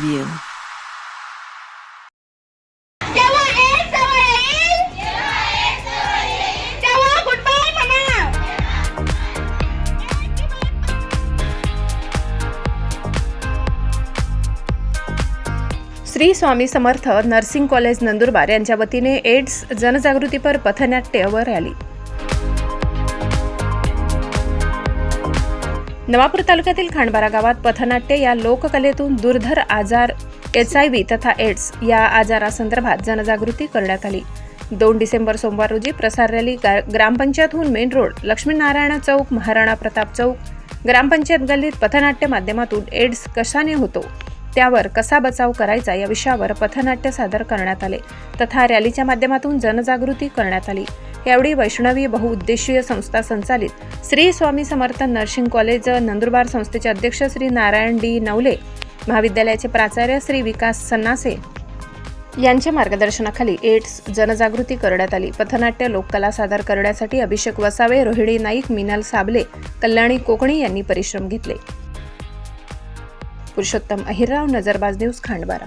Review. Shri Swami Samarth nursing college Nandurbar यांच्या वतीने AIDS जनजागृतीपर पथनाट्य व रॅली नवापूर तालुक्यातील खांडबारा गावात पथनाट्य या लोककलेतून दुर्धर आजार एच आय व्ही तथा एड्स या आजारासंदर्भात जनजागृती करण्यात आली. दोन डिसेंबर सोमवार रोजी प्रसार रॅली गा- ग्रामपंचायतहून मेन रोड लक्ष्मीनारायण चौक महाराणा प्रताप चौक ग्रामपंचायत गल्लीत पथनाट्य माध्यमातून एड्स कशाने होतो? त्यावर कसा बचाव करायचा या विषयावर पथनाट्य सादर करण्यात आले. तथा रॅलीच्या माध्यमातून जनजागृती करण्यात आली. यावेळी वैष्णवी बहुउद्देशीय संस्था संचालित श्री स्वामी समर्थ नर्सिंग कॉलेज नंदुरबार संस्थेचे अध्यक्ष श्री नारायण डी नवले महाविद्यालयाचे प्राचार्य श्री विकास सन्नासे यांच्या मार्गदर्शनाखाली एड्स जनजागृती करण्यात आली. पथनाट्य लोककला सादर करण्यासाठी अभिषेक वसावे रोहिणी नाईक मिनल साबले कल्याणी कोकणी यांनी परिश्रम घेतले. पुरुषोत्तम अहिरराव नजरबाज न्यूज खांडबारा.